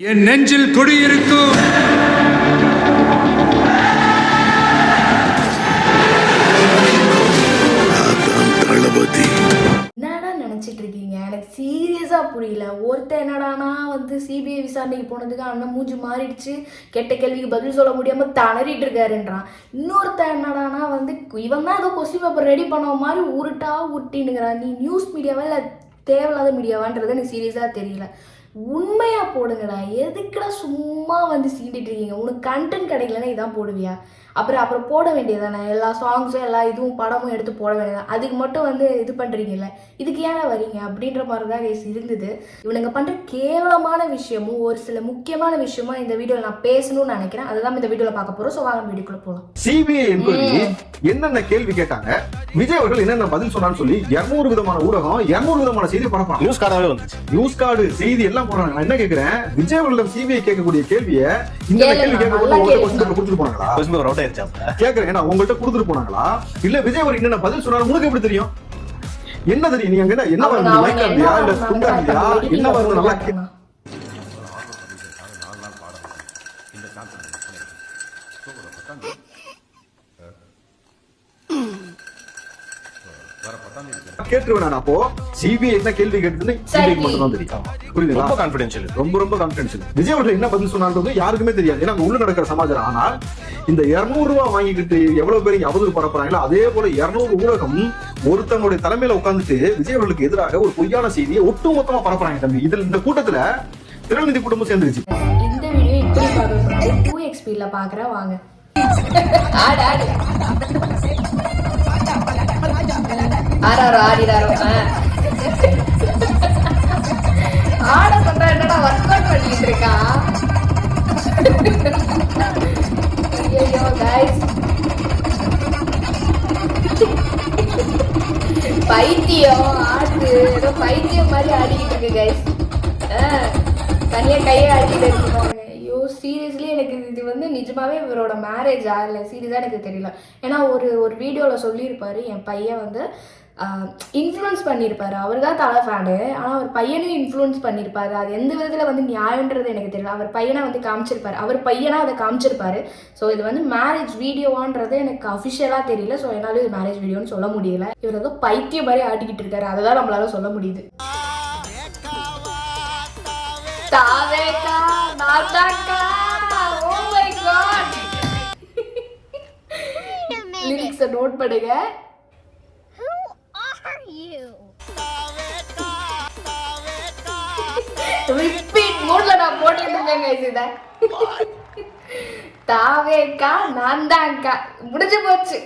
என் நெஞ்சில் குடியிருக்கும். என்னடா நினச்சிட்டு இருக்கீங்க? எனக்கு சீரியஸாக புரியல. ஒருத்தன் என்னடானா வந்து சிபிஐ விசாரணைக்கு போனதுக்கு அண்ணன் மூஞ்சி மாறிடுச்சு. கெட்ட கேள்விக்கு பதில் சொல்ல முடியாமல் தணறிட்டு இருக்காருன்றான். இன்னொருத்தன் என்னடானா வந்து இவன் தான் ஏதோ கொஸ்டின் பேப்பர் ரெடி பண்ண மாதிரி உருட்டா உருட்டினுங்கிறான் நீ நியூஸ் மீடியாவா இல்லை தேவையில்லாத மீடியாவான்றது எனக்கு சீரியஸாக தெரியல. உண்மையாக போடுங்கடா. எதுக்குடா சும்மா வந்து சீண்டிட்டு இருக்கீங்க? உனக்கு கண்டென்ட் கிடைக்கலன்னா இதான் போடுவியா? அப்புறம் அப்புறம் போட வேண்டியதானே எல்லா சாங்ஸும் எல்லா இதுவும் படமும் எடுத்து போட வேண்டியதான் அதுக்கு மட்டும் வந்து இது பண்ணுறீங்கல்ல இதுக்கு ஏன் வரீங்க? அப்படின்ற மாதிரி தான் கேஸ் இருந்தது. இவனுங்க பண்ணுற கேவலமான விஷயமும் ஒரு சில முக்கியமான விஷயமும் இந்த வீடியோவில் நான் பேசணும்னு நினைக்கிறேன். அதுதான் இந்த வீடியோவில் பார்க்க போகிறோம் ஸோ வாங்க வீடியோக்குள்ளே போகலாம் சிபிஐ என்னென்ன கேள்வி கேட்டாங்க? விஜய் அவர்கள் என்னென்ன பதில் சொன்னான்னு சொல்லி 200 விதமான ஊடகம் 200 விதமான செய்தி பரப்பாங்க நியூஸ் கார்டாவே வந்துச்சு. நியூஸ் கார்டு செய்தி எல்லாம் போடுறாங்க. நான் என்ன கேக்குறேன்? விஜய் அவர்களிடம் சிபிஐ கேட்கக்கூடிய கேள்வியை இந்த கேள்வி கேட்க நல்லா உங்கள்ட்ட கேளுங்க. கொஸ்டின் கொடுத்துட்டு போனாங்களா? ஆயிருச்சா கேக்குறேன். ஏன்னா உங்கள்ட்ட கொடுத்துட்டு போனாங்களா? இல்ல விஜய் அவர் என்னென்ன பதில் சொன்னாரு. உனக்கு எப்படி தெரியும்? என்ன தெரியும்? நீங்க அங்க என்ன என்ன அவங்க மைக்கா இல்லையா இல்ல துண்டா இல்லையா என்ன வந்து நல்லா. கேட்டுருவேன் நான் அப்போ. சிபிஐ என்ன கேள்வி கேட்டதுன்னு சிபிஐ மட்டும் தான் தெரியும். புரியுதுங்களா? ரொம்ப கான்பிடென்ஷியல் ரொம்ப ரொம்ப கான்பிடன்ஷியல் விஜய் அவர்கள் என்ன பதில் சொன்னான்றது யாருக்குமே தெரியாது. ஏன்னா உள்ள நடக்கிற சமாச்சாரம். ஆனால் இந்த 200 ரூபாய் வாங்கிக்கிட்டு எவ்வளவு பேர் அவதூறு பரப்புறாங்களோ அதே போல 200 ஊடகம் ஒருத்தவங்களுடைய தலைமையில உட்கார்ந்துட்டு விஜய் அவர்களுக்கு எதிராக ஒரு பொய்யான செய்தியை ஒட்டுமொத்தமா பரப்புறாங்க தம்பி. இதுல இந்த கூட்டத்துல திருநெல்வேலி குடும்பம் சேர்ந்துருச்சு. இந்த வீடியோ இப்படி பார்க்கக்கூடாது டூ எக்ஸ்பீல பார்க்குறேன் வாங்க. ஆடு ஆடு. ஆறாரோ ஆடிடாரோ ஆ. ஆட சொன்னா என்னடா ஒர்க் அவுட் பண்ணிட்டு இருக்கா ஐயோ கைஸ் பைத்தியம் ஆடு ஏதோ பைத்தியம் மாதிரி ஆடிக்கிட்டு இருக்கு கைஸ் தனியா கையை ஆடிக்கிட்டு இருக்கு ஐயோ சீரியஸ்லி எனக்கு இது வந்து நிஜமாவே இவரோட மேரேஜா இல்லை சீரியஸாக எனக்கு தெரியல. ஏன்னா ஒரு ஒரு வீடியோவில் சொல்லியிருப்பாரு என் பையன் வந்து இன்ஃப்ளூயன்ஸ் பண்ணியிருப்பாரு அவர் தான் தலை ஃபேனு ஆனால் அவர் பையனையும் இன்ஃப்ளூயன்ஸ் பண்ணியிருப்பாரு அது எந்த விதத்தில் வந்து நியாயன்றது எனக்கு தெரியல. அவர் பையனை வந்து காமிச்சிருப்பாரு. அவர் பையனா அதை காமிச்சிருப்பாரு. ஸோ இது வந்து மேரேஜ் வீடியோவான்றது எனக்கு அஃபிஷியலாக தெரியல. ஸோ என்னால் இது மேரேஜ் வீடியோன்னு சொல்ல முடியல. இவர் ஏதோ பைத்தியம் மாதிரி ஆட்டிக்கிட்டு இருக்காரு. அதை தான் நம்மளால சொல்ல முடியுது. தாவேக்கா நாட்டாக்கா ஓ மை காட் லிரிக்ஸை நோட் பண்ணுங்க. ரிப்பீட் மோட்ல நான் போட்டுட்டு இருக்கேன் guys இத. தாவேக்கா நான் தான்க்கா முடிஞ்சு போச்சு.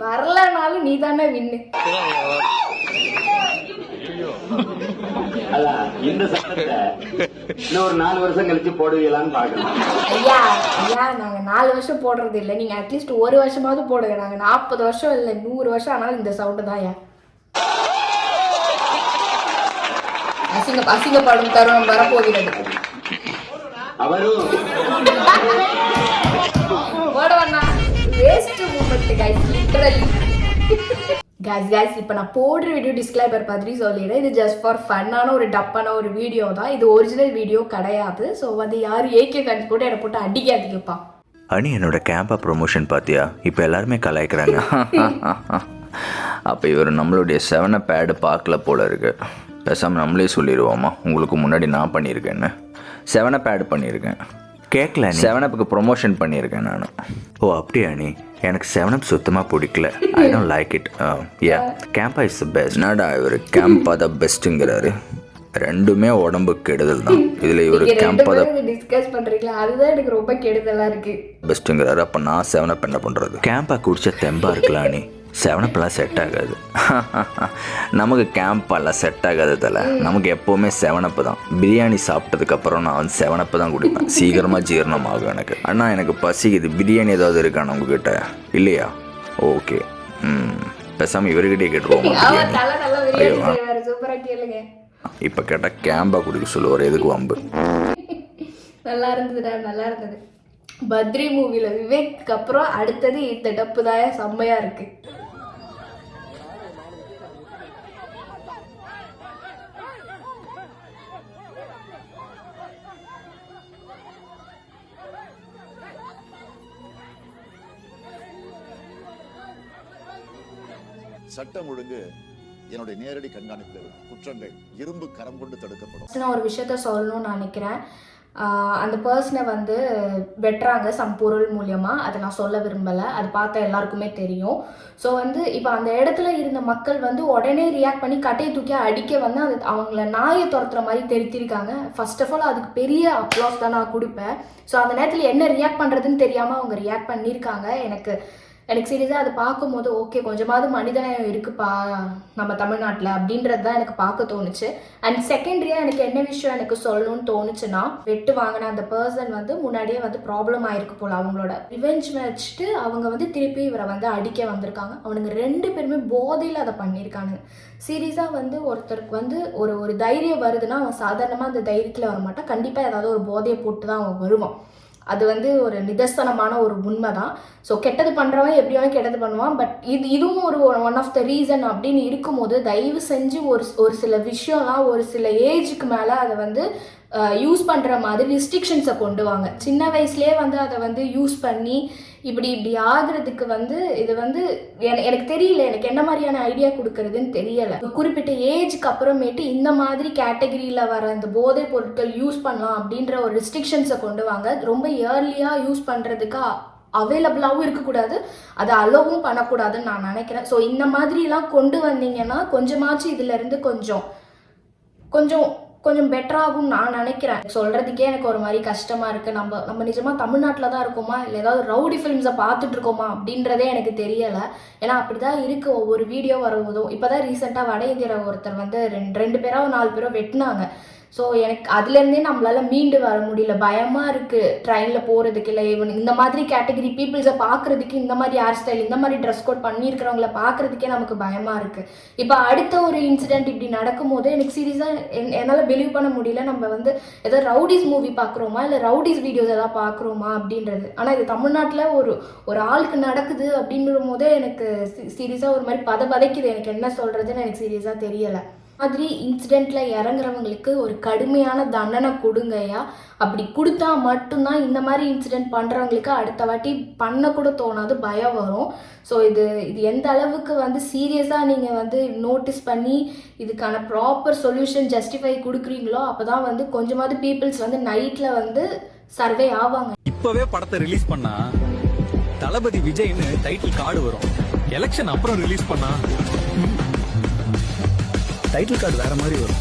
வரலனாலும் நீ தானே வின்னு இந்த சட்டத்தை இன்னும் ஒரு நாலு வருஷம் கழிச்சு போடுவீங்களான்னு பாக்கணும் ஐயா ஐயா நாங்க நாலு வருஷம் போடுறது இல்லை. நீங்க அட்லீஸ்ட் ஒரு வருஷமாவது போடுங்க. நாங்க நாற்பது வருஷம் இல்லை நூறு வருஷம் ஆனாலும் இந்த சவுண்டு தான் ஐயா. அசிங்க அசிங்கப்படும் தருணம் வரப்போகிறது. அவரும் waste moment guys literally guys guys இப்போ நான் போடுற வீடியோ டிஸ்கிளைபர் பற்றி சொல்லிடுறேன். இது ஜஸ்ட் ஃபார் ஃபன்னான ஒரு டப்பான ஒரு வீடியோ தான். இது ஒரிஜினல் வீடியோ கிடையாது. ஸோ வந்து யாரும் ஏகே ஃபேன்ஸ் போட்டு என்னை போட்டு அடிக்காதீங்கப்பா. அனி என்னோட கேம்பா ப்ரொமோஷன் பார்த்தியா இப்போ எல்லாருமே கலாய்க்கிறாங்க. அப்போ இவர் நம்மளுடைய செவனை பேடு பார்க்கல போல இருக்கு. பேசாமல் நம்மளே சொல்லிடுவோமா? உங்களுக்கு முன்னாடி நான் பண்ணியிருக்கேன்னு. செவனை பேடு பண்ணியிருக்கேன். கேட்கல செவனப்புக்கு ப்ரொமோஷன் பண்ணியிருக்கேன் நான். ஓ அப்படியா நீ? எனக்கு செவனப் சுத்தமாக பிடிக்கல. I don't like it yeah Campa is the best என்னடா இவர்? கேம்பா த பெஸ்ட்டுங்கிறாரு ரெண்டுமே உடம்புக்கு கெடுதல் தான். இதில் இவர் கேம்பா த பேரும் டிஸ்கஸ் பண்றீங்களா? அதுதான் எனக்கு ரொம்ப கெடுதலா இருக்கு. பெஸ்ட்டுங்கிறாரு அப்போ நான் செவனப் என்ன பண்ணுறது கேம்பா குடிச்ச தெம்பா இருக்கலாம் நீ. செவனப்பெல்லாம் செட் ஆகாது. நமக்கு கேம்பெல்லாம் செட் ஆகாது தல. நமக்கு எப்போவுமே செவனப்பு தான். பிரியாணி சாப்பிட்டதுக்கப்புறம் நான் வந்து செவனப்பு தான் குடிப்பேன். சீக்கிரமாக ஜீரணம் ஆகும் எனக்கு. அண்ணா எனக்கு பசிக்குது. பிரியாணி ஏதாவது இருக்காண்ணா உங்ககிட்ட இல்லையா? ஓகே ம். பேசாமல் இவர்கிட்டயே கேட்டுருவோமா. ஐயோ இப்போ கேட்டால் கேம்பா குடிக்க சொல்லுவார். எதுக்கு வம்பு? நல்லா இருந்ததுடா நல்லா இருந்தது. பத்ரி மூவில விவேக் அப்புறம் அடுத்தது இந்த டப்பு தான் செம்மையா இருக்கு. சட்டம் ஒழுங்கு என்னுடைய நேரடி கண்காணிப்பில் குற்றங்கள் இரும்பு கரம் கொண்டு தடுக்கப்படும். நான் ஒரு விஷயத்த சொல்லணும்னு நினைக்கிறேன். அந்த பர்சனை வந்து வெட்டுறாங்க சம் பொருள் மூலியமாக அதை நான் சொல்ல விரும்பலை. அது பார்த்தா எல்லாருக்குமே தெரியும். ஸோ வந்து இப்போ அந்த இடத்துல இருந்த மக்கள் வந்து உடனே ரியாக்ட் பண்ணி கட்டையை தூக்கி அடிக்க வந்து அது அவங்கள நாயை துரத்துற மாதிரி தெரித்திருக்காங்க. ஃபர்ஸ்ட் ஆஃப் ஆல் அதுக்கு பெரிய அப்ளாஸ் தான் நான் கொடுப்பேன். ஸோ அந்த நேரத்தில் என்ன ரியாக்ட் பண்ணுறதுன்னு தெரியாமல் அவங்க ரியாக்ட் பண்ணியிருக்காங்க எனக்கு எனக்கு சீரியஸாக அதை பார்க்கும்போது ஓகே கொஞ்சமாவது மனிதநேயம் இருக்குப்பா நம்ம தமிழ்நாட்டில் அப்படின்றது தான் எனக்கு பார்க்க தோணுச்சு. அண்ட் செகண்டரியாக எனக்கு என்ன விஷயம் எனக்கு சொல்லணும்னு தோணுச்சுன்னா வெட்டு வாங்கின அந்த பர்சன் வந்து முன்னாடியே வந்து ப்ராப்ளம் ஆயிருக்கு போல் அவங்களோட. ரிவெஞ்ச் வச்சுட்டு அவங்க வந்து திருப்பி இவரை வந்து அடிக்க வந்திருக்காங்க. அவனுங்க ரெண்டு பேருமே போதையில் அதை பண்ணியிருக்கானுங்க. சீரியஸாக வந்து ஒருத்தருக்கு வந்து ஒரு ஒரு தைரியம் வருதுன்னா அவன் சாதாரணமாக அந்த தைரியத்தில் வர மாட்டான் கண்டிப்பாக ஏதாவது ஒரு போதையை போட்டு தான் அவன் வருவான். அது வந்து ஒரு நிதர்சனமான ஒரு உண்மை தான் ஸோ கெட்டது பண்ணுறவன் எப்படி கெட்டது பண்ணுவான். பட் இது இதுவும் ஒரு ஒன் ஆஃப் த ரீசன் அப்படின்னு இருக்கும்போது தயவு செஞ்சு ஒரு ஒரு சில விஷயம்லாம் ஒரு சில ஏஜுக்கு மேலே அதை வந்து யூஸ் பண்ணுற மாதிரி ரிஸ்ட்ரிக்ஷன்ஸை கொண்டு வாங்க. சின்ன வயசுலேயே வந்து அதை வந்து யூஸ் பண்ணி இப்படி இப்படி ஆகுறதுக்கு வந்து இது வந்து எனக்கு தெரியல எனக்கு என்ன மாதிரியான ஐடியா கொடுக்கறதுன்னு தெரியல. ஒரு குறிப்பிட்ட ஏஜ்க்கு அப்புறமேட்டு இந்த மாதிரி கேட்டகரியில் வர இந்த போதைப் பொருட்கள் யூஸ் பண்ணலாம் அப்படின்ற ஒரு ரெஸ்ட்ரிக்ஷன்ஸை கொண்டு வாங்க. ரொம்ப ஏர்லியாக யூஸ் பண்ணுறதுக்கு அவைலபிளாகவும் இருக்கக்கூடாது. அதை அலோவும் பண்ணக்கூடாதுன்னு நான் நினைக்கிறேன். ஸோ இந்த மாதிரிலாம் கொண்டு வந்தீங்கன்னா கொஞ்சமாச்சும் இதுலேருந்து கொஞ்சம் கொஞ்சம் கொஞ்சம் பெட்டராகும் நான் நினைக்கிறேன். சொல்கிறதுக்கே எனக்கு ஒரு மாதிரி கஷ்டமாக இருக்குது நம்ம நம்ம நிஜமாக தமிழ்நாட்டில் தான் இருக்கோமா? இல்லை ஏதாவது ரவுடி ஃபிலிம்ஸை பார்த்துட்டு இருக்கோமா? அப்படின்றதே எனக்கு தெரியலை. ஏன்னா அப்படி தான் இருக்குது ஒவ்வொரு வீடியோ வருவதும் இப்போ தான் ரீசெண்டாக வட இந்தியாவில் ஒருத்தர் வந்து ரெண்டு ரெண்டு பேரோ நாலு பேரோ வெட்டினாங்க. ஸோ எனக்கு அதுலேருந்தே நம்மளால மீண்டு வர முடியல. பயமாக இருக்குது ட்ரெயினில் போகிறதுக்கு இல்லை இவன் இந்த மாதிரி கேட்டகரி பீப்புள்ஸை பார்க்குறதுக்கு இந்த மாதிரி ஹேர் ஸ்டைல் இந்த மாதிரி ட்ரெஸ் கோட் பண்ணியிருக்கிறவங்கள பார்க்குறதுக்கே நமக்கு பயமாக இருக்குது இப்போ அடுத்த ஒரு இன்சிடெண்ட் இப்படி நடக்கும்போது எனக்கு சீரியஸாக என்னால் பிலீவ் பண்ண முடியல. நம்ம வந்து ஏதோ ரவுடிஸ் மூவி பார்க்குறோமா இல்லை ரவுடிஸ் வீடியோஸ் எதாவது பார்க்குறோமா அப்படின்றது. ஆனால் இது தமிழ்நாட்டில் ஒரு ஒரு ஆளுக்கு நடக்குது அப்படின்ற போதே எனக்கு சீரியஸாக ஒரு மாதிரி பத பதைக்குது எனக்கு என்ன சொல்கிறதுன்னு எனக்கு சீரியஸாக தெரியலை. மாதிரி இன்சிடெண்ட்ல இறங்குறவங்களுக்கு ஒரு கடுமையான தண்டனை கொடுங்கய்யா. அப்படி கொடுத்தா மட்டும்தான் இந்த மாதிரி இன்சிடெண்ட் பண்ணுறவங்களுக்கு அடுத்த வாட்டி பண்ணக்கூட தோணாது பயம் வரும். ஸோ இது இது எந்த அளவுக்கு வந்து சீரியஸாக நீங்கள் வந்து நோட்டீஸ் பண்ணி இதுக்கான ப்ராப்பர் சொல்யூஷன் ஜஸ்டிஃபை கொடுக்குறீங்களோ அப்போ தான் வந்து கொஞ்சமாவது பீப்புள்ஸ் வந்து நைட்டில் வந்து சர்வே ஆவாங்க. இப்பவே படத்தை ரிலீஸ் பண்ணா தளபதி விஜய்னு டைட்டில் கார்டு வரும். எலெக்ஷன் அப்புறம் ரிலீஸ் பண்ணா டைட்டில் கார்டு வேற மாதிரி வரும்.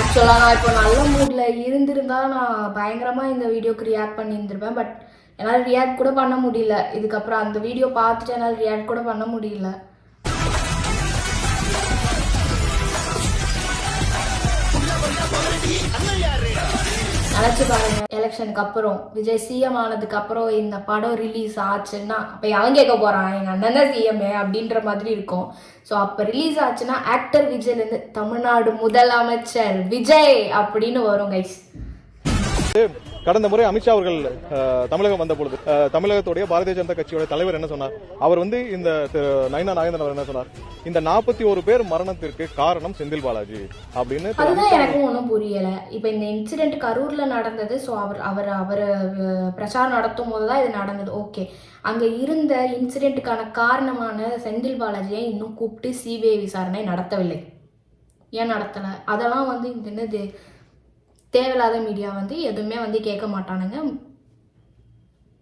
ஆக்சுவலாக நான் இப்போ நல்ல மூடில் இருந்திருந்தா நான் பயங்கரமாக இந்த வீடியோக்கு ரியாக்ட் பண்ணியிருந்திருப்பேன். பட் என்னால் ரியாக்ட் கூட பண்ண முடியல. இதுக்கப்புறம் அந்த வீடியோ பார்த்துட்டு என்னால் ரியாக்ட் கூட பண்ண முடியல. நினச்சி பாருங்க. எலெக்ஷனுக்கு அப்புறம் விஜய் சிஎம் ஆனதுக்கு அப்புறம் இந்த படம் ரிலீஸ் ஆச்சுன்னா அப்போ எவன் கேட்க போகிறான் எங்கள் அண்ணன் தான் சிஎம் அப்படின்ற மாதிரி இருக்கும். ஸோ அப்போ ரிலீஸ் ஆச்சுன்னா ஆக்டர் விஜய்லேருந்து தமிழ்நாடு முதலமைச்சர் விஜய் அப்படின்னு வரும் கைஸ் கடந்த முறை அமித்ஷா அவர்கள் தமிழகம் வந்த பொழுது தமிழகத்துடைய பாரதிய ஜனதா கட்சியோட தலைவர் என்ன சொன்னார்? அவர் வந்து இந்த நயனா நாகேந்திரன் அவர் என்ன சொன்னார்? இந்த நாற்பத்தி ஒரு பேர் மரணத்திற்கு காரணம் செந்தில் பாலாஜி அப்படின்னு எனக்கும் ஒன்றும் புரியலை. இப்போ இந்த இன்சிடென்ட் கரூரில் நடந்தது ஸோ அவர் அவர் அவர் பிரச்சாரம் நடத்தும் போது தான் இது நடந்தது. ஓகே அங்கே இருந்த இன்சிடெண்ட்டுக்கான காரணமான செந்தில் பாலாஜியை இன்னும் கூப்பிட்டு சிபிஐ விசாரணை நடத்தவில்லை. ஏன் நடத்தலை? அதெல்லாம் வந்து என்னது தேவையில்லாத மீடியா வந்து எதுவுமே வந்து கேட்க மாட்டானுங்க.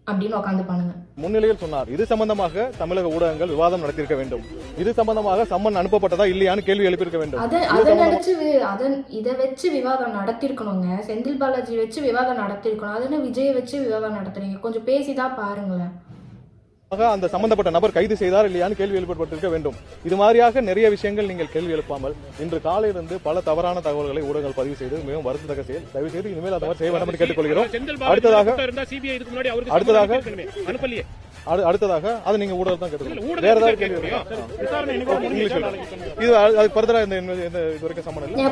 அப்படின்னு உக்காந்துப்பானுங்க. முன்னிலையில் சொன்னார் இது சம்பந்தமாக தமிழக ஊடகங்கள் விவாதம் நடத்தியிருக்க வேண்டும். இது சம்பந்தமாக சம்மன் அனுப்பப்பட்டதா இல்லையான்னு கேள்வி எழுப்பியிருக்க வேண்டும். அதை அதை நினைச்சு அதன் இதை வச்சு விவாதம் நடத்திருக்கணுங்க செந்தில் பாலாஜி வச்சு விவாதம் நடத்திருக்கணும் அது என்ன விஜயை வச்சு விவாதம் நடத்துறீங்க. கொஞ்சம் பேசிதான் பாருங்களேன். அந்த சம்பந்தப்பட்ட நபர் கைது செய்தார் இல்லையான்னு கேள்வி எழுப்பப்பட்டிருக்க வேண்டும். இது மாதிரியாக நிறைய விஷயங்கள் நீங்கள் கேள்வி எழுப்பாமல் இன்று காலையிலிருந்து பல தவறான தகவல்களை ஊடகங்கள் பதிவு செய்து மிகவும் வருத்தத்தக்க செயல். தயவு செய்து இனிமேல் அந்த செய்ய வேண்டாம் என்று கேட்டுக்கொள்கிறோம். அடுத்ததாக அடுத்ததாக அடு- அடுத்ததாக அது நீங்க ஊடகம் தான் கேட்டுக்கொள்ளுங்க. வேற ஏதாவது கேள்வி. இது அது- ஆ இந்த இது வரைக்கும் சம்மன் இல்லை. நீங்க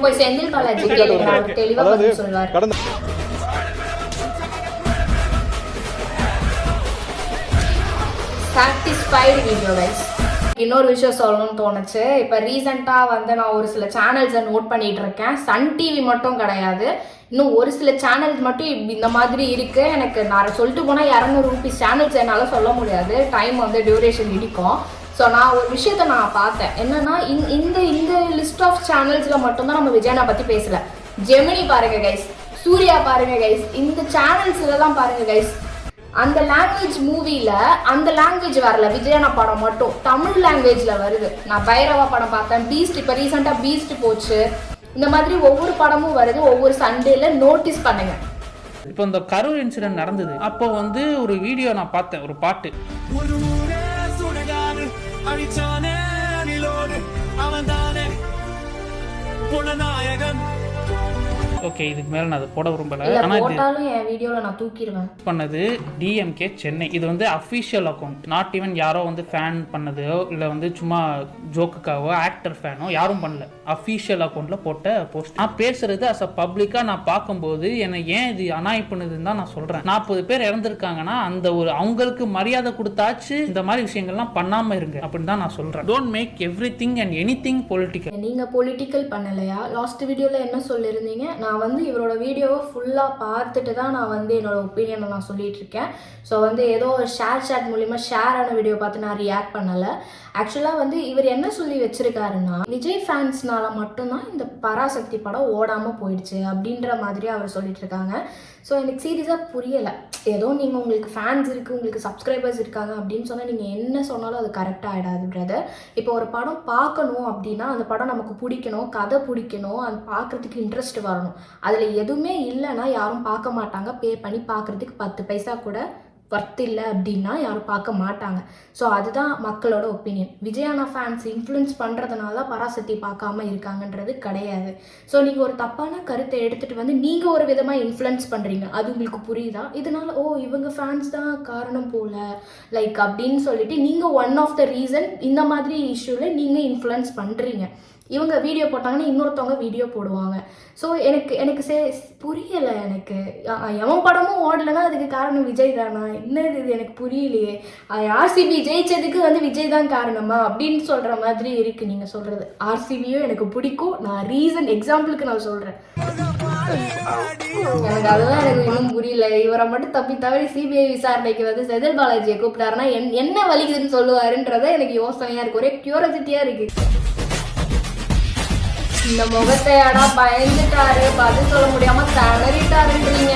சாட்டிஸ்ஃபைடு வீடியோ கைஸ் இன்னொரு விஷயம் சொல்லணும்னு தோணுச்சு. இப்போ ரீசெண்டாக வந்து நான் ஒரு சில சேனல்ஸை நோட் பண்ணிகிட்டு இருக்கேன். சன் டிவி மட்டும் கிடையாது. இன்னும் ஒரு சில சேனல்ஸ் மட்டும் இந்த மாதிரி இருக்குது எனக்கு நான் சொல்லிட்டு போனால் இரநூறு ருபீஸ் சேனல்ஸ் என்னால் சொல்ல முடியாது. டைம் வந்து டியூரேஷன் இடிக்கும். ஸோ நான் ஒரு விஷயத்த நான் பார்த்தேன். என்னன்னா இந்த இந்த இந்த லிஸ்ட் ஆஃப் சேனல்ஸில் மட்டும்தான் நம்ம விஜயனா பற்றி பேசல. ஜெமினி பாருங்க கைஸ் சூர்யா பாருங்க கைஸ் இந்த சேனல்ஸ்ல தான் பாருங்க கைஸ் அந்த லாங்குவேஜ் மூவில அந்த லாங்குவேஜ் வரல. விஜயனா படம் மட்டும். தமிழ் லாங்குவேஜ்ல வருது. நான் பைரவா படம் பார்த்தேன். பீஸ்ட் இப்போ ரீசெண்டாக பீஸ்ட் போச்சு. இந்த மாதிரி ஒவ்வொரு படமும் வருது. ஒவ்வொரு சண்டேல நோட்டீஸ் பண்ணுங்க. இப்போ இந்த கரூர் இன்சிடென்ட் நடந்தது. அப்போ வந்து ஒரு வீடியோ நான் பார்த்தேன். ஒரு பாட்டு. ஓகே இதுக்கு மேல நான் அதை போட விரும்பல. இல்ல ஆனா இது போட்டாலும் என் வீடியோல நான் தூக்கிடுவேன் பண்ணது டிஎம்கே சென்னை இது வந்து அஃபிஷியல் அக்கௌண்ட் நாட் ஈவன் யாரோ வந்து ஃபேன் பண்ணதோ இல்லை வந்து சும்மா ஜோக்குக்காகவோ ஆக்டர் ஃபேனோ யாரும் பண்ணல. அஃபிஷியல் அக்கௌண்ட்ல போட்ட போஸ்ட் நான் பேசுறது அஸ் அ பப்ளிக்கா நான் பார்க்கும்போது என்னை ஏன் இது அனாய் பண்ணுதுன்னு தான் நான் சொல்றேன். நாற்பது பேர் இறந்துருக்காங்கன்னா அந்த ஒரு அவங்களுக்கு மரியாதை கொடுத்தாச்சு இந்த மாதிரி விஷயங்கள்லாம் பண்ணாம இருங்க அப்படின்னு தான் நான் சொல்றேன். Don't make everything and anything political நீங்க பொலிட்டிக்கல் பண்ணலையா? லாஸ்ட் வீடியோல என்ன சொல்லியிருந்தீங்க நான் நான் வந்து இவரோட வீடியோவை ஃபுல்லாக பார்த்துட்டு தான் நான் வந்து என்னோட ஒப்பீனியனை நான் சொல்லிட்டு இருக்கேன். ஸோ வந்து ஏதோ ஒரு ஷேர் சேட் மூலிமா ஷேர் ஆன வீடியோ பார்த்து நான் ரியாக்ட் பண்ணலை. ஆக்சுவலாக வந்து இவர் என்ன சொல்லி வச்சிருக்காருன்னா விஜய் ஃபேன்ஸ்னால மட்டும்தான் இந்த பராசக்தி படம் ஓடாமல் போயிடுச்சு அப்படின்ற மாதிரி அவர் சொல்லிட்டு இருக்காங்க. ஸோ எனக்கு சீரியஸாக புரியலை. ஏதோ நீங்கள் உங்களுக்கு ஃபேன்ஸ் இருக்குது உங்களுக்கு சப்ஸ்கிரைபர்ஸ் இருக்காங்க அப்படின்னு சொன்னால் நீங்கள் என்ன சொன்னாலும் அது கரெக்டாக ஆகிடாது பிரதர் இப்போ ஒரு படம் பார்க்கணும் அப்படின்னா அந்த படம் நமக்கு பிடிக்கணும் கதை பிடிக்கணும் அது பார்க்குறதுக்கு இன்ட்ரெஸ்ட் வரணும். அதில் எதுவுமே இல்லைன்னா யாரும் பார்க்க மாட்டாங்க. பே பண்ணி பார்க்குறதுக்கு பத்து பைசா கூட ஒர்த் இல்லை அப்படின்னா யாரும் பார்க்க மாட்டாங்க. ஸோ அதுதான் மக்களோட ஒப்பீனியன் விஜயானா ஃபேன்ஸ் இன்ஃப்ளூயன்ஸ் பண்ணுறதுனால தான் பராசக்தி பார்க்காம இருக்காங்கன்றது கிடையாது. ஸோ நீங்கள் ஒரு தப்பான கருத்தை எடுத்துகிட்டு வந்து நீங்கள் ஒரு விதமாக இன்ஃப்ளூயன்ஸ் பண்ணுறீங்க அது உங்களுக்கு புரியுதா? இதனால ஓ இவங்க ஃபேன்ஸ் தான் காரணம் போல. லைக் அப்படின்னு சொல்லிட்டு நீங்கள் ஒன் ஆஃப் த ரீசன் இந்த மாதிரி இஷ்யூவில் நீங்கள் இன்ஃப்ளூயன்ஸ் பண்ணுறீங்க இவங்க வீடியோ போட்டாங்கன்னா இன்னொருத்தவங்க வீடியோ போடுவாங்க. ஸோ எனக்கு எனக்கு சே புரியலை எனக்கு. எவன் படமும் ஓடலைன்னா அதுக்கு காரணம் விஜய் தானா? என்னது இது? எனக்கு புரியலையே. ஆர்சிபி ஜெயிச்சதுக்கு வந்து விஜய் தான் காரணமா? அப்படின்னு சொல்கிற மாதிரி இருக்குது நீங்கள் சொல்கிறது ஆர்சிபியும் எனக்கு பிடிக்கும். நான் ரீசன் எக்ஸாம்பிளுக்கு நான் சொல்கிறேன் எனக்கு அதெல்லாம் எனக்கு இன்னும் புரியல. இவரை மட்டும் தப்பி தவறி சிபிஐ விசாரணைக்கு வந்து செதில் பாலாஜியை கூப்பிட்டாருன்னா என் என்ன வலிக்குதுன்னு சொல்லுவாருன்றத எனக்கு யோசனையாக இருக்குது ஒரே கியூரியாசிட்டியா இருக்குது இந்த முகத்தையாடா பயந்துட்டாரு? பதில் சொல்ல முடியாம தளறிட்டாருன்றீங்க.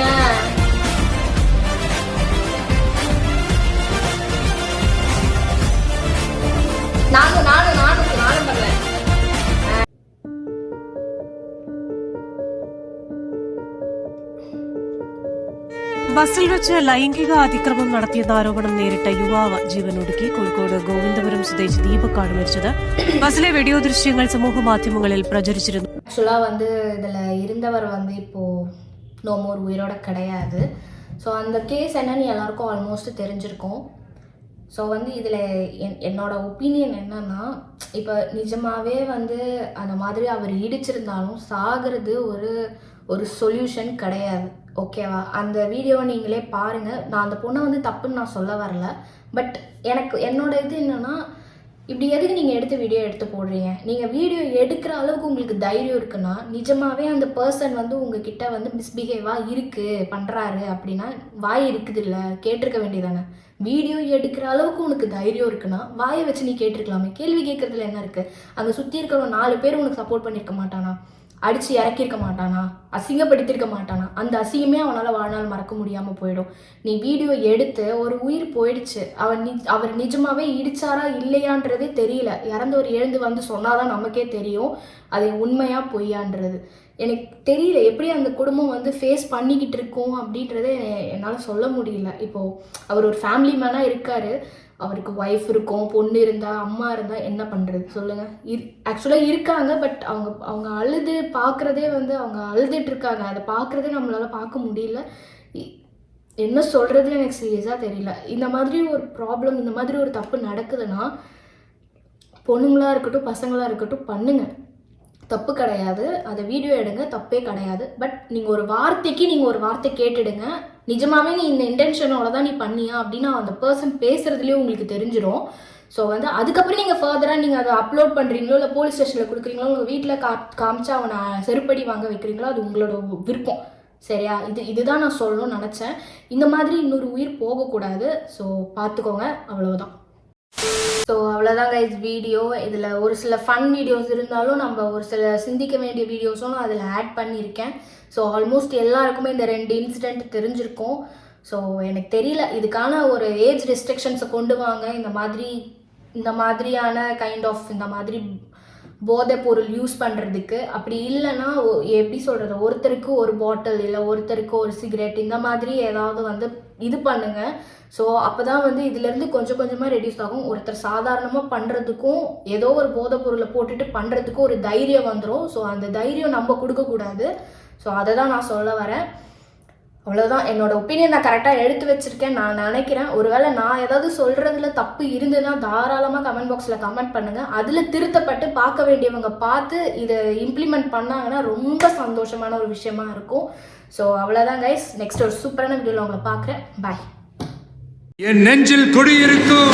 நானும் நானும் நானும் ബസ്സിൽ വെച്ച് ലൈംഗിക അതിക്രമം നടത്തിയെന്ന ആരോപണം നേരിട്ട യുവാവ് ജീവനൊടുക്കി കോഴിക്കോട് ഗോവിന്ദപുരം സ്വദേശി ദീപക്കാണ് മരിച്ചത് ബസ്സിലെ വീഡിയോ ദൃശ്യങ്ങൾ സമൂഹ മാധ്യമങ്ങളിൽ പ്രചരിച്ചിരുന്നു ஆக்சுவலாக வந்து இதில் இருந்தவர் வந்து இப்போது நோ மோர் உயிரோட கிடையாது ஸோ அந்த கேஸ் என்னன்னு எல்லாருக்கும் ஆல்மோஸ்ட் தெரிஞ்சிருக்கும் ஸோ வந்து இதில் என் என்னோட ஒப்பீனியன் என்னன்னா இப்போ நிஜமாவே வந்து அந்த மாதிரி அவர் இடிச்சிருந்தாலும் சாகிறது ஒரு ஒரு சொல்யூஷன் கிடையாது ஓகேவா? அந்த வீடியோவை நீங்களே பாருங்கள் நான் அந்த பொண்ணை வந்து தப்புன்னு நான் சொல்ல வரல. பட் எனக்கு என்னோட இது என்னன்னா இப்படி எதுக்கு நீங்கள் எடுத்து வீடியோ எடுத்து போடுறீங்க? நீங்கள் வீடியோ எடுக்கிற அளவுக்கு உங்களுக்கு தைரியம் இருக்குன்னா நிஜமாகவே அந்த பர்சன் வந்து உங்ககிட்ட வந்து மிஸ்பிஹேவாக இருக்குது பண்ணுறாரு அப்படின்னா வாய் இருக்குது இல்லை கேட்டிருக்க வேண்டியதானே? வீடியோ எடுக்கிற அளவுக்கு உனக்கு தைரியம் இருக்குன்னா வாயை வச்சு நீ கேட்டிருக்கலாமே. கேள்வி கேட்கறதுல என்ன இருக்குது அங்கே சுற்றி இருக்கிற நாலு பேர் உனக்கு சப்போர்ட் பண்ணியிருக்க மாட்டானா? அடித்து இறக்கியிருக்க மாட்டானா? அசிங்கப்படுத்தியிருக்க மாட்டானா? அந்த அசிங்கமே அவனால் வாழ்நாள் மறக்க முடியாமல் போயிடும். நீ வீடியோ எடுத்து ஒரு உயிர் போயிடுச்சு. அவர் நி அவர் நிஜமாவே இடிச்சாரா இல்லையான்றதே தெரியல. இறந்தவர் எழுந்து வந்து சொன்னாதான் நமக்கே தெரியும். அது உண்மையா பொய்யான்றது. எனக்கு தெரியல. எப்படி அந்த குடும்பம் வந்து ஃபேஸ் பண்ணிக்கிட்டு இருக்கோம் அப்படின்றதே என்னால் சொல்ல முடியல. இப்போது அவர் ஒரு ஃபேமிலி மேனாக இருக்காரு. அவருக்கு ஒய்ஃப் இருக்கும் பொண்ணு இருந்தால் அம்மா இருந்தால் என்ன பண்ணுறது சொல்லுங்கள் இரு ஆக்சுவலாக இருக்காங்க பட் அவங்க அவங்க அழுது பார்க்குறதே வந்து அவங்க அழுதுட்டு இருக்காங்க. அதை பார்க்குறதே நம்மளால் பார்க்க முடியல. இ- என்ன சொல்கிறது எனக்கு சீரியஸாக தெரியல. இந்த மாதிரி ஒரு ப்ராப்ளம் இந்த மாதிரி ஒரு தப்பு நடக்குதுன்னா பொண்ணுங்களா இருக்கட்டும் பசங்களாக இருக்கட்டும் பண்ணுங்கள் தப்பு கிடையாது. அதை வீடியோ எடுங்க தப்பே கிடையாது. பட் நீங்கள் ஒரு வார்த்தைக்கு நீங்கள் ஒரு வார்த்தை கேட்டுடுங்க. நிஜமாவே நீ இந்த இன்டென்ஷனோட தான் நீ பண்ணியா அப்படின்னு அந்த பர்சன் பேசுறதுலேயே உங்களுக்கு தெரிஞ்சிடும் ஸோ வந்து அதுக்கப்புறம் நீங்கள் ஃபர்தராக நீங்கள் அதை அப்லோட் பண்ணுறீங்களோ இல்லை போலீஸ் ஸ்டேஷனில் கொடுக்குறீங்களோ உங்கள் வீட்டில் கா காமிச்சா அவனை செருப்படி வாங்க வைக்கிறீங்களோ அது உங்களோட விருப்பம். சரியா? இது இதுதான் நான் சொல்லணும்னு நினச்சேன். இந்த மாதிரி இன்னொரு உயிர் போகக்கூடாது. ஸோ பார்த்துக்கோங்க. அவ்வளோதான் ஸோ அவ்வளோதாங்க இது வீடியோ இதில் ஒரு சில ஃபன் வீடியோஸ் இருந்தாலும் நம்ம ஒரு சில சிந்திக்க வேண்டிய வீடியோஸும் நான் அதில் ஆட் பண்ணியிருக்கேன். ஸோ ஆல்மோஸ்ட் எல்லாருக்குமே இந்த ரெண்டு இன்சிடெண்ட் தெரிஞ்சிருக்கும். ஸோ எனக்கு தெரியல. இதுக்கான ஒரு ஏஜ் ரெஸ்ட்ரிக்ஷன்ஸை கொண்டு வாங்க. இந்த மாதிரி இந்த மாதிரியான கைண்ட் ஆஃப் இந்த மாதிரி போதை பொருள் யூஸ் பண்ணுறதுக்கு அப்படி இல்லைன்னா எப்படி சொல்கிறது ஒருத்தருக்கு ஒரு பாட்டில் இல்லை ஒருத்தருக்கு ஒரு சிகரெட் இந்த மாதிரி ஏதாவது வந்து இது பண்ணுங்க. ஸோ அப்போ தான் வந்து இதுலேருந்து கொஞ்சம் கொஞ்சமாக ரெடியூஸ் ஆகும். ஒருத்தர் சாதாரணமாக பண்ணுறதுக்கும் ஏதோ ஒரு போதைப் பொருளை போட்டுட்டு பண்ணுறதுக்கும் ஒரு தைரியம் வந்துடும் ஸோ அந்த தைரியம் நம்ம கொடுக்கக்கூடாது ஸோ அதை தான் நான் சொல்ல வரேன். அவ்வளோதான் என்னோட ஒப்பீனியன் நான் கரெக்டாக எடுத்து வச்சிருக்கேன். நான் நினைக்கிறேன். ஒருவேளை நான் ஏதாவது சொல்கிறதுல தப்பு இருந்ததுன்னா தாராளமாக கமெண்ட் பாக்ஸில் கமெண்ட் பண்ணுங்கள் அதில் திருத்தப்பட்டு பார்க்க வேண்டியவங்க பார்த்து இதை இம்ப்ளிமெண்ட் பண்ணாங்கன்னா ரொம்ப சந்தோஷமான ஒரு விஷயமா இருக்கும். ஸோ அவ்வளோதான் கைஸ் நெக்ஸ்ட் ஒரு சூப்பரான வீடியோவில் உங்களை பார்க்குறேன். பாய் என் நெஞ்சில் குடியிருக்கும்